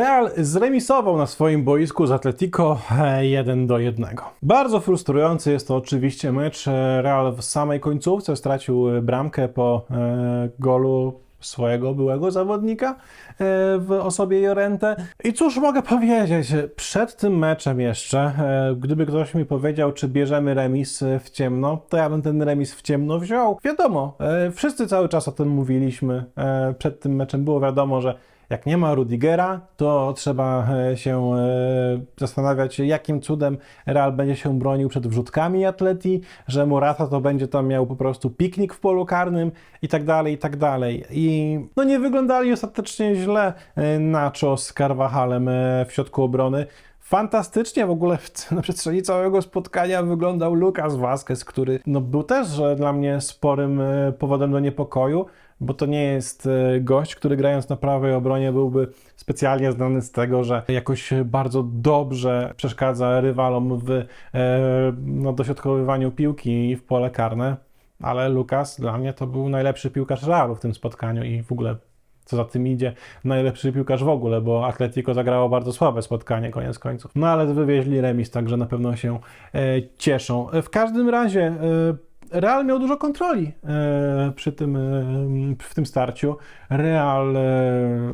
Real zremisował na swoim boisku z Atletico e, 1 do 1. Bardzo frustrujący jest to oczywiście mecz. Real w samej końcówce stracił bramkę po e, golu swojego byłego zawodnika e, w osobie Jorente. I cóż mogę powiedzieć, przed tym meczem jeszcze, e, gdyby ktoś mi powiedział, czy bierzemy remis w ciemno, to ja bym ten remis w ciemno wziął. Wiadomo, wszyscy cały czas o tym mówiliśmy. Przed tym meczem było wiadomo, że jak nie ma Rudigera, to trzeba e, się e, zastanawiać, jakim cudem Real będzie się bronił przed wrzutkami Atleti, że Morata to będzie tam miał po prostu piknik w polu karnym i tak dalej, i tak dalej. I no nie wyglądali ostatecznie źle e, Nacho z Carvajalem w środku obrony. Fantastycznie w ogóle w, na przestrzeni całego spotkania wyglądał Lucas Vazquez, który no, był też dla mnie sporym e, powodem do niepokoju, bo to nie jest e, gość, który grając na prawej obronie byłby specjalnie znany z tego, że jakoś bardzo dobrze przeszkadza rywalom w e, no, dośrodkowywaniu piłki w pole karne. Ale Lukas dla mnie to był najlepszy piłkarz Realu w tym spotkaniu i w ogóle co za tym idzie, najlepszy piłkarz w ogóle, bo Atletico zagrało bardzo słabe spotkanie koniec końców. No ale wywieźli remis, także na pewno się e, cieszą. W każdym razie e, Real miał dużo kontroli e, przy tym, e, w tym starciu. Real e,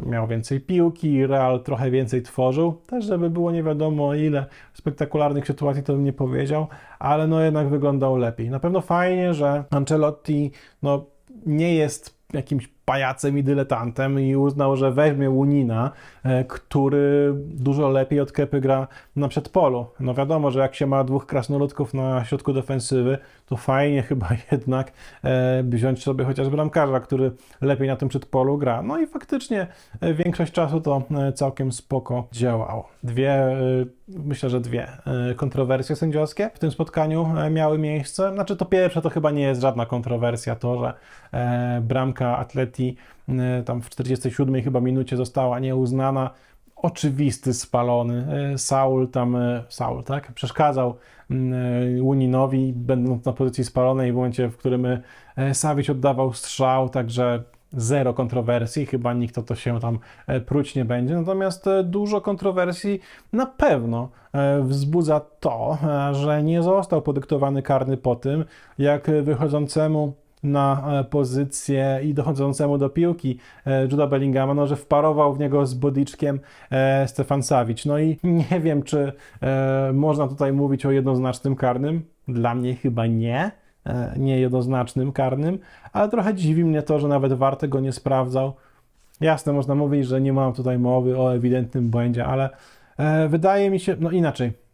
miał więcej piłki, Real trochę więcej tworzył. Też, żeby było nie wiadomo ile spektakularnych sytuacji, to bym nie powiedział, ale no jednak wyglądał lepiej. Na pewno fajnie, że Ancelotti no, nie jest jakimś pajacem i dyletantem i uznał, że weźmie Łunina, e, który dużo lepiej od Kepy gra na przedpolu. No wiadomo, że jak się ma dwóch krasnoludków na środku defensywy, to fajnie chyba jednak e, wziąć sobie chociaż bramkarza, który lepiej na tym przedpolu gra. No i faktycznie e, większość czasu to całkiem spoko działało. Dwie, myślę, że dwie kontrowersje sędziowskie w tym spotkaniu miały miejsce. Znaczy to pierwsze to chyba nie jest żadna kontrowersja, to, że bramka Atleti e, tam w 47 chyba minucie została nieuznana. Oczywisty spalony. E, Saul tam, e, Saul, tak? Przeszkadzał mm, Łuninowi, będąc na pozycji spalonej w momencie, w którym Savic oddawał strzał, także zero kontrowersji, chyba nikt o to się tam pruć nie będzie. Natomiast dużo kontrowersji na pewno wzbudza to, że nie został podyktowany karny po tym, jak wychodzącemu na e, pozycję i dochodzącemu do piłki e, Juda Bellingama, no, że wparował w niego z bodiczkiem e, Stefan Savic. No i nie wiem, czy można tutaj mówić o jednoznacznym karnym. Dla mnie chyba nie, e, nie jednoznacznym karnym, ale trochę dziwi mnie to, że nawet VAR tego nie sprawdzał. Jasne, można mówić, że nie mam tutaj mowy o ewidentnym błędzie, ale wydaje mi się, no inaczej.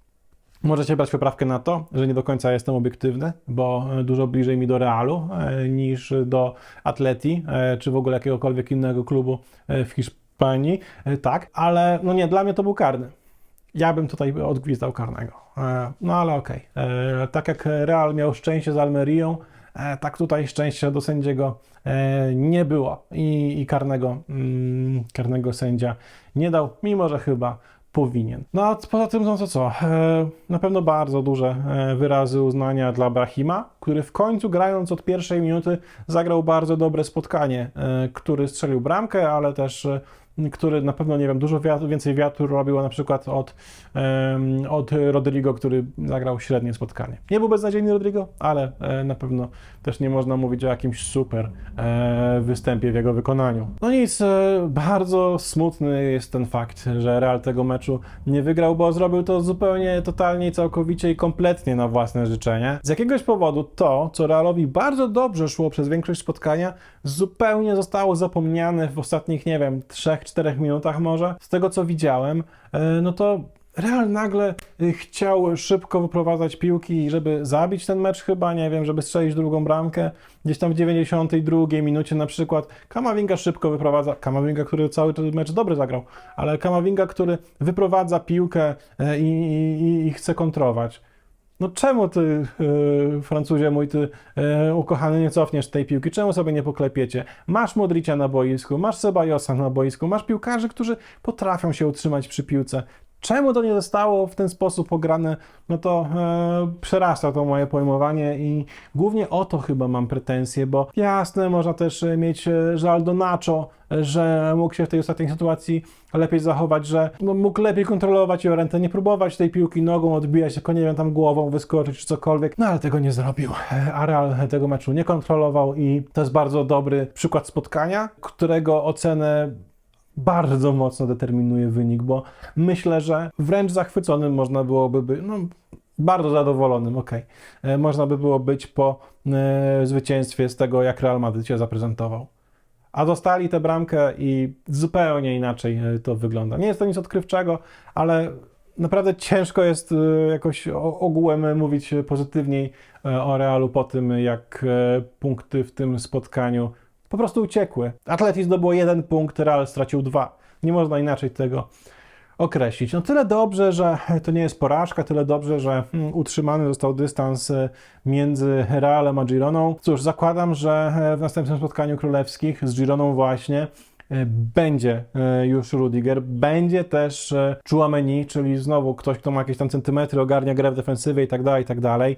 Możecie brać poprawkę na to, że nie do końca jestem obiektywny, bo e, dużo bliżej mi do Realu e, niż do Atleti, e, czy w ogóle jakiegokolwiek innego klubu w Hiszpanii. Tak, ale no nie, dla mnie to był karny. Ja bym tutaj odgwizdał karnego. No ale okej. E, Tak jak Real miał szczęście z Almerią, tak tutaj szczęścia do sędziego nie było i, i karnego, mm, karnego sędzia nie dał, mimo że chyba powinien. No a poza tym, no to co? E, Na pewno bardzo duże e, wyrazy uznania dla Brahima, który w końcu grając od pierwszej minuty zagrał bardzo dobre spotkanie, e, który strzelił bramkę, ale też który na pewno, nie wiem, dużo więcej wiatru robił na przykład od, em, od Rodrigo, który zagrał średnie spotkanie. Nie był beznadziejny Rodrigo, ale e, na pewno też nie można mówić o jakimś super e, występie w jego wykonaniu. No nic, e, bardzo smutny jest ten fakt, że Real tego meczu nie wygrał, bo zrobił to zupełnie, totalnie, całkowicie i kompletnie na własne życzenie. Z jakiegoś powodu to, co Realowi bardzo dobrze szło przez większość spotkania, zupełnie zostało zapomniane w ostatnich, nie wiem, 3-4 minutach może. Z tego co widziałem, e, no to Real nagle y, chciał szybko wyprowadzać piłki, żeby zabić ten mecz chyba, nie wiem, żeby strzelić drugą bramkę. Gdzieś tam w 92 minucie na przykład Kamavinga szybko wyprowadza, Kamavinga, który cały ten mecz dobry zagrał, ale Kamavinga, który wyprowadza piłkę e, i, i, i chce kontrować. No czemu ty, yy, Francuzie mój, ty yy, ukochany, nie cofniesz tej piłki? Czemu sobie nie poklepiecie? Masz Modricia na boisku, masz Sebajosa na boisku, masz piłkarzy, którzy potrafią się utrzymać przy piłce. Czemu to nie zostało w ten sposób ograne, no to e, przerasta to moje pojmowanie i głównie o to chyba mam pretensje, bo jasne, można też e, mieć e, żal do Nacho, e, że mógł się w tej ostatniej sytuacji lepiej zachować, że mógł lepiej kontrolować Jorentę, nie próbować tej piłki nogą odbijać, tylko nie wiem, tam głową wyskoczyć czy cokolwiek, no ale tego nie zrobił. E, A Real tego meczu nie kontrolował i to jest bardzo dobry przykład spotkania, którego ocenę bardzo mocno determinuje wynik, bo myślę, że wręcz zachwyconym można byłoby być, no bardzo zadowolonym, okej, E, można by było być po e, zwycięstwie z tego, jak Real Madrid się zaprezentował. A dostali tę bramkę i zupełnie inaczej e, to wygląda. Nie jest to nic odkrywczego, ale naprawdę ciężko jest jakoś ogółem mówić pozytywniej o Realu po tym, jak punkty w tym spotkaniu po prostu uciekły. Atletis zdobyło jeden punkt, Real stracił dwa. Nie można inaczej tego określić. No tyle dobrze, że to nie jest porażka, tyle dobrze, że mm, utrzymany został dystans e, między Realem a Gironą. Cóż, zakładam, że e, w następnym spotkaniu królewskich z Gironą właśnie e, będzie już Rudiger, będzie też Chouameni, czyli znowu ktoś, kto ma jakieś tam centymetry, ogarnia grę w defensywie i tak dalej, i tak dalej.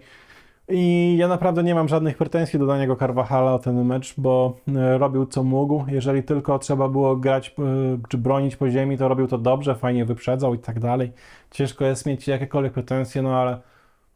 I ja naprawdę nie mam żadnych pretensji do Daniego Carvajala o ten mecz, bo e, robił co mógł. Jeżeli tylko trzeba było grać e, czy bronić po ziemi, to robił to dobrze, fajnie wyprzedzał i tak dalej. Ciężko jest mieć jakiekolwiek pretensje, no ale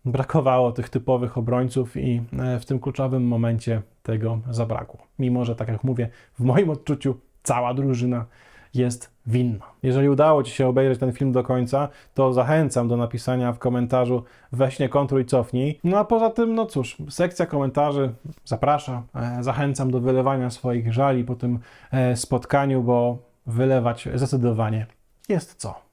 brakowało tych typowych obrońców i e, w tym kluczowym momencie tego zabrakło. Mimo, że tak jak mówię, w moim odczuciu cała drużyna jest winna. Jeżeli udało Ci się obejrzeć ten film do końca, to zachęcam do napisania w komentarzu weź nie kontruj, cofnij. No a poza tym, no cóż, sekcja komentarzy zaprasza. E, Zachęcam do wylewania swoich żali po tym e, spotkaniu, bo wylewać zdecydowanie jest co.